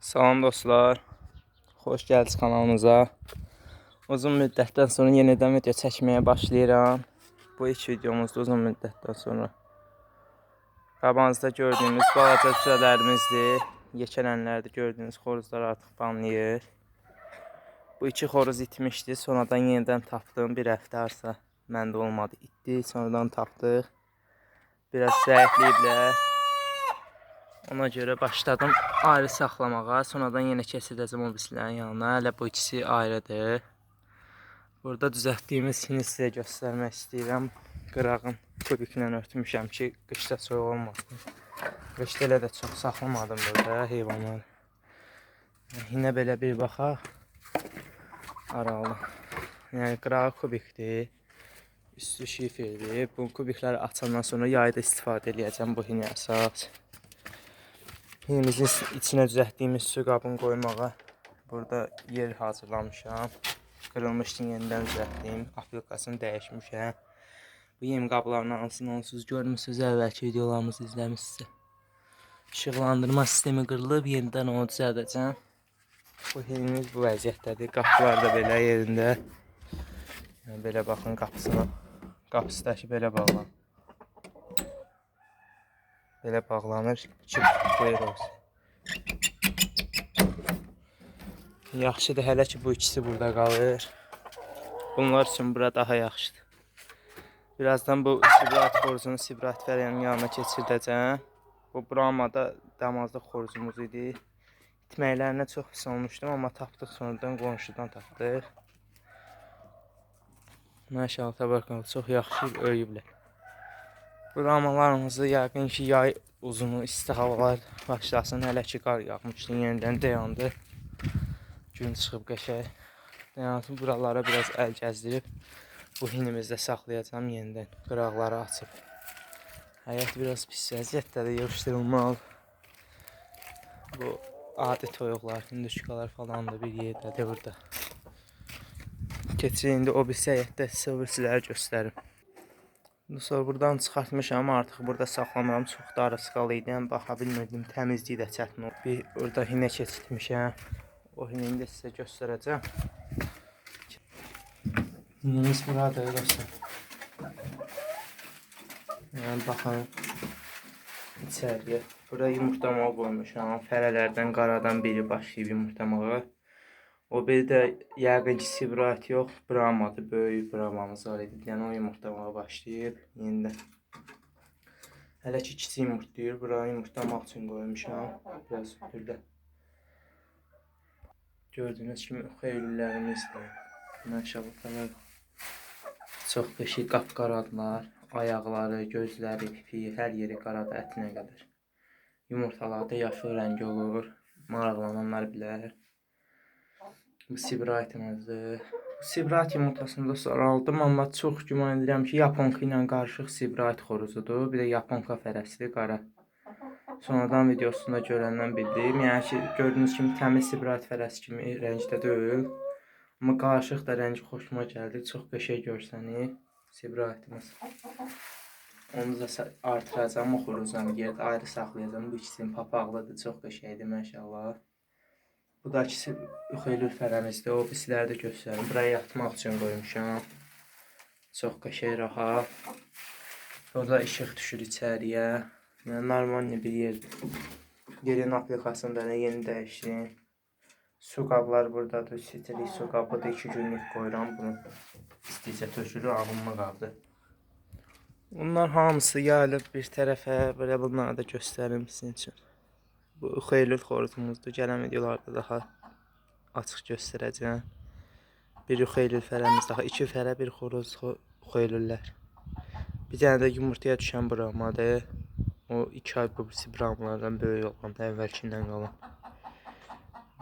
Salam dostlar. Xoş gəldiniz kanalımıza. Uzun müddətdən sonra yenidən video çəkməyə başlayıram. Bu ilk videomuzdur uzun müddətdən sonra. Qabağınızda gördüyünüz balaca cücələrimizdir. Yekələnlərdə gördüyünüz xoruzlar artıq banlayır. Bu iki xoruz itmişdi. Sonradan yenidən tapdım. Bir həftə arsa məndə olmadı. İtdi. Sonradan tapdıq. Biraz zəifləyiblər. Ona görə başladım ayrı saxlamağa. Sonradan yenə keçirdəcəm o birislərin yanına. Hələ bu ikisi ayrıdır. Burada düzəltdiyimiz hini sizə göstərmək istəyirəm. Qırağın kubiklə örtmüşəm ki, qışda soyuq olmasın. Qışda elə də çox saxlamadım burada heyvanları. Hinə belə bir baxaq. Aralı. Yəni qırağı kubikdir. Üstü şiferdir. Bu kubikləri açandan sonra yayda istifadə edəcəm bu hinə əsas. Yemimizin içine düzəltdiyimiz su qabını qoymağa burada yer hazırlamışam. Qırılmışdı yenidən düzəltdim. Aplikasını dəyişmişəm. Bu yem qablarını hansını onsuz görmüsünüz əvvəlki videolarımızı izləmişsiniz. İşıqlandırma sistemi qırılıb yenidən onu düzəldəcəm. Bu yemimiz bu vəziyyətdədir. Qapılar da belə yerində. Yəni belə baxın qapısına. Qapısı da ki belə bağlanır. Belə bağlanır. Çıx, buyur olsun. Yaxşıdır hələ ki bu ikisi burada qalır. Bunlar üçün bura daha yaxşıdır. Birazdan bu sibrat xoruzunu sibrat fərənin yanına keçirdəcəm. Bu Brahmada damazlıq xoruzumuz idi. İtməklərinə çox pis olmuşdum, amma tapdıq sonradan qonşudan tapdıq. Maşallah təbarkallah çox yaxşı öyüblər. Brahmalarımızı yəqin ki yay uzunu isti havalar başlasın. Hələ ki qar yağmışdı, yenidən dayandı. Gün çıxıb qəşəng. Dayansın buralara biraz əl gəzdirib bu hinimizdə saxlayacağam yenidən. Qıraqları açıb. Həyat biraz pis vəziyyətdədir, yığışdırılmalı. Bu adi toyuqlar, hinduşkalar falan da bir yerdədir burada. Keçir indi o bir həyətdə sizə göstərim. Sonra buradan çıxartmışam, artıq burada saxlamıram. Çox da arasqal idi, yəni baxa bilmirdim, təmizliyi də çətin oldu. Bir orada hinə keçirtmişəm. O hinəni də sizə göstərəcəm. Hinimiz buradır dostlar. Yəni baxın içəriyə. Bura yumurtlamağa qoymuşam. Fərələrdən qaradan biri başlayıb yumurtlamağa. O biri də yəqin ki Sibrat yox, Brahmadır. Böyük Brahmamız var idi. Yəni o yumurtlamağa başlayıb yenidən. Hələ ki kiçik yumurtlayır. Bura yumurtlamaq üçün qoymuşam. Biraz burada. Gördüyünüz kimi xeyirlilərimizdir. Maşallah təala. Çox qəşəng qapqaradılar. Ayaqları, gözləri, pipi, hər yeri qaradır ətinə qədər. Yumurtalarda yaşıl rəngi olur. Maraqlananlar bilər. Bu Sibraitimizdir. Sibrait yumurtasını da sonra aldım, amma çox güman edirəm ki, Yaponka ilə qarışıq Sibrait xoruzudur. Bir də Yaponka fərəsidir, qara. Sonradan videosunda görəndən bildim. Yəni ki, gördüyünüz kimi təmiz Sibrait fərəsi kimi rəngdə deyil. Amma qarışıq da rəngi xoşuma gəldi. Çox qəşəng görsənir Sibraitimiz. Onu da artıracağım, o xoruzdan yerdə ayrı saxlayacağım. Bu ikisinin papaqlıdır, çox qəşəngdir maşallah. Bu da ikisi xeylül fərəmizdir. O birisiləri də göstərim. Buraya yatmaq üçün qoymuşam. Çox qəşəng rahat. Orada işıq düşür içəriyə. Yəni normal bir yerdir. Yerin aplikasını da yeni dəyişdim. Su qablar buradadır. Sitrik su qabıdır. 2 günlük qoyuram bunu. İsticə tökülür, alınma qabdır. Bunlar hamısı gəlib bir tərəfə. Belə bunları da göstərim sizin üçün. Bu xeylül xoruzumuzdur. Gələn videolarda daha açıq göstərəcəm. Bir xeylül fərəmiz daha. iki fərə, bir xoruz xo- xeylüllər. Bir dənə də yumurtaya düşən brahmadır. O iki ay birisi brahmalardan böyük olan əvvəlkindən qalan.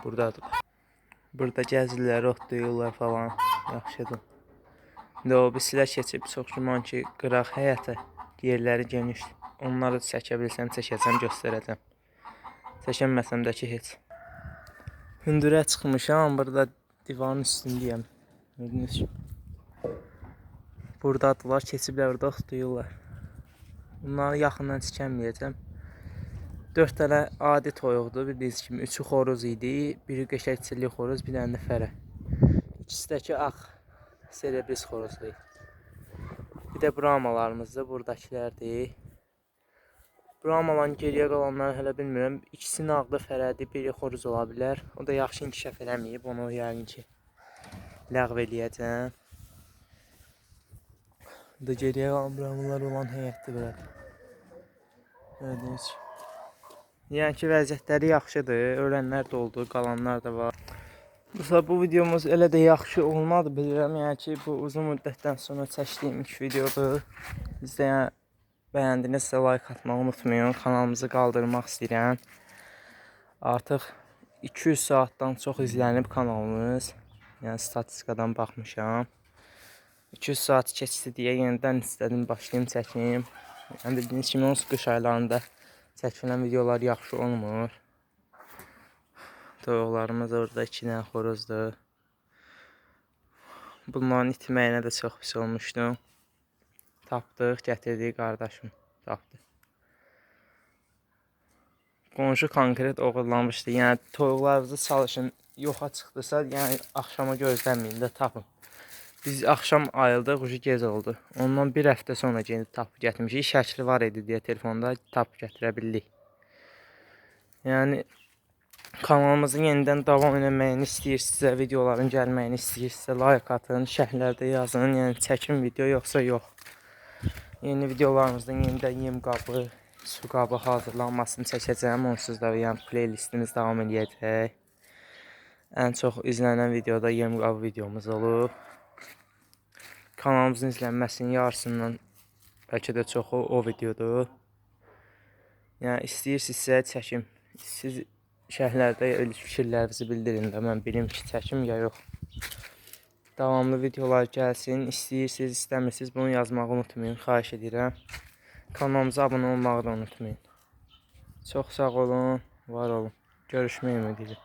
Buradadır. Burada gəzirlər, otlayırlar falan. Yaxşıdır. İndi o birisilər keçib çox güman ki, qıraq həyətə yerləri genişdir. Onları da çəkə bilsəm çəkəcəm, göstərəcəm. Çəkənməsəm də ki heç. Hündürə çıxmışam, burada divarın üstündəyəm. Gördünüz mü? Buradadılar, keçiblər orada otlayırlar. Bunları yaxından çəkəməyəcəm. 4 dənə adi toyuqdur. Bildiyiniz kimi üçü xoruz idi. Biri qəşəngçilik xoruz, bir dənə də fərə. İkisi də ki ağ serebris xoruzdur. Bir də brahmalarımızdır, buradakilərdir. Brahmaların geriyə qalanları hələ bilmirəm. İkisinin ağlı fərədir, biri xoruz ola bilər. O da yaxşı inkişaf eləməyib, onu yəqin ki ləğv eləyəcəm. Da geriyə qalan brahmalar olan heyətdir belədir. Gördüyünüz kimi. Yəni ki, vəziyyətləri yaxşıdır. Ölənlər də oldu, qalanlar da var. Mesela bu videomuz elə də yaxşı olmadı bilirəm. Yəni ki, bu uzun müddətdən sonra çəkdiyim ilk videodur. Yəni bəyəndinizsə like atmağı unutmayın. Kanalımızı qaldırmaq istəyirəm. Artıq 200 saatdan çox izlənib kanalımız. Yəni statistikadan baxmışam. 200 saat keçdi deyə yenidən istədim başlayım çəkim. Yəni bildiyiniz kimi onsuz qış aylarında çəkilən videolar yaxşı olmur. Toyuqlarımız orada iki dənə xoruzdur. Bunların itməyinə də çox pis olmuşdum. Tapdıq, gətirdik qardaşım tapdı. Qonşu konkret oğurlamışdı. Yəni toyuqlarınızı çalışın yoxa çıxdısa, yəni axşama gözləməyin də tapın. Biz axşam ayıldıq, ucu gec oldu. Ondan bir həftə sonra gedib tapıb gətirmişik. Şəkli var idi deyə telefonda tapıb gətirə bildik. Yəni kanalımızın yenidən davam etməyini istəyirsinizsə, videoların gəlməyini istəyirsinizsə, like atın, şərhlərdə yazın. Yəni çəkim video yoxsa yox. Yeni videolarımızdan yenidən yem qabı, su qabı hazırlanmasını çəkəcəm. Onsuz da yəni playlistimiz davam edəcək. Ən çox izlənən videoda yem qabı videomuz olub. Kanalımızın izlənməsinin yarısından bəlkə də çoxu o videodur. Yəni istəyirsinizsə çəkim. Siz şərhlərdə öz fikirlərinizi bildirin də mən bilim ki, çəkim ya yox. Davamlı videolar gəlsin. İstəyirsiniz, istəmirsiniz bunu yazmağı unutmayın. Xahiş edirəm. Kanalımıza abunə olmağı da unutmayın. Çox sağ olun, var olun. Görüşmək ümidi ilə.